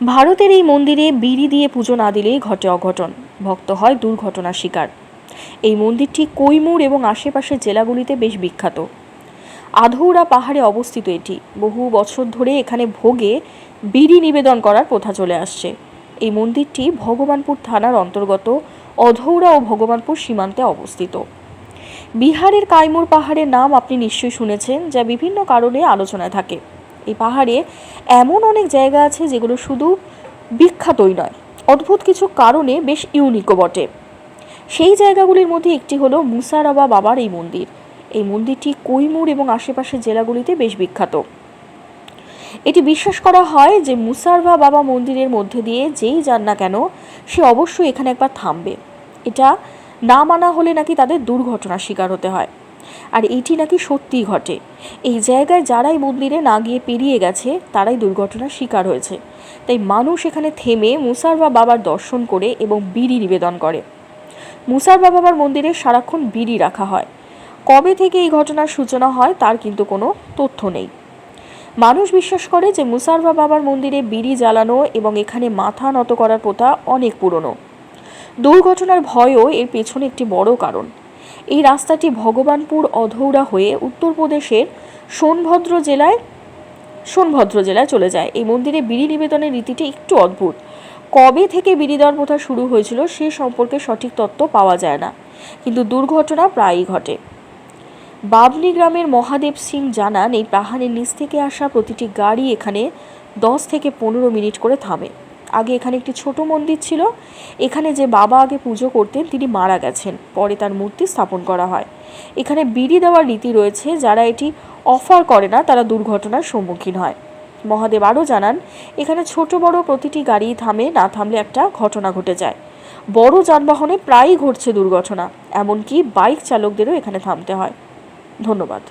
ভারতের এই মন্দিরে বিড়ি দিয়ে পুজো না দিলেই ঘটে অঘটন। ভক্ত হয় দুর্ঘটনার শিকার। এই মন্দিরটি কৈমুর এবং আশেপাশের জেলাগুলিতে বেশ বিখ্যাত। আধৌরা পাহাড়ে অবস্থিত এটি। বহু বছর ধরে এখানে ভোগে বিড়ি নিবেদন করার প্রথা চলে আসছে। এই মন্দিরটি ভগবানপুর থানার অন্তর্গত অধৌরা ও ভগবানপুর সীমান্তে অবস্থিত। বিহারের কাইমুর পাহাড়ের নাম আপনি নিশ্চয়ই শুনেছেন, যা বিভিন্ন কারণে আলোচনায় থাকে। এই পাহাড়ে এমন অনেক জায়গা আছে যেগুলো শুধু বিখ্যাতই নয়, অদ্ভুত কিছু কারণে বেশ ইউনিকও বটে। সেই জায়গাগুলির মধ্যে একটি হলো মুসারাবা বাবার এই মন্দির। এই মন্দিরটি কৈমুর এবং আশেপাশের জেলাগুলিতে বেশ বিখ্যাত। এটি বিশ্বাস করা হয় যে মুসারভা বাবা মন্দিরের মধ্যে দিয়ে যেই যান না কেন, সে অবশ্যই এখানে একবার থামবে। এটা না মানা হলে নাকি তাদের দুর্ঘটনার শিকার হতে হয়। আর এটি নাকি সত্যিই ঘটে। এই জায়গায় যারাই মন্দিরে না গিয়ে পেরিয়ে গেছে, তারাই দুর্ঘটনার শিকার হয়েছে। তাই মানুষ এখানে থেমে মুসারভা বাবার দর্শন করে এবং বিড়ি নিবেদন করে। মুসারবা বাবার মন্দিরে সারাক্ষণ বিড়ি রাখা হয়। কবে থেকে এই ঘটনার সূচনা হয়, তার কিন্তু কোনো তথ্য নেই। মানুষ বিশ্বাস করে যে মুসারবা বাবার মন্দিরে বিড়ি জ্বালানো এবং এখানে মাথা নত করার প্রথা অনেক পুরনো। দুর্ঘটনার ভয়ও এর পেছনে একটি বড় কারণ। এই রাস্তাটি ভগবানপুর অধৌরা হয়ে উত্তরপ্রদেশের সোনভদ্র জেলায় সোনভদ্র জেলায় চলে যায়। এই মন্দিরে বিড়ি নিবেদনের রীতিটি একটু অদ্ভুত। কবে থেকে বিড়ি দেওয়ার প্রথা শুরু হয়েছিল সে সম্পর্কে সঠিক তথ্য পাওয়া যায় না, কিন্তু দুর্ঘটনা প্রায়ই ঘটে। বাবলি গ্রামের মহাদেব সিং জানান, এই পাহাড়ের নিচ থেকে আসা প্রতিটি গাড়ি এখানে দশ থেকে পনেরো মিনিট করে থামে। আগে এখানে একটি ছোট মন্দির ছিল। এখানে যে বাবা আগে পুজো করতেন, তিনি মারা গেছেন। পরে তার মূর্তি স্থাপন করা হয়। এখানে বিড়ি দেওয়ার রীতি রয়েছে। যারা এটি অফার করে না, তারা দুর্ঘটনার সম্মুখীন হয়। মহাদেব আরও জানান, এখানে ছোট বড় প্রতিটি গাড়ি থামে, না থামলে একটা ঘটনা ঘটে যায়। বড় যানবাহনে প্রায়ই ঘটছে দুর্ঘটনা, এমনকি বাইক চালকদেরও এখানে থামতে হয়। ধন্যবাদ।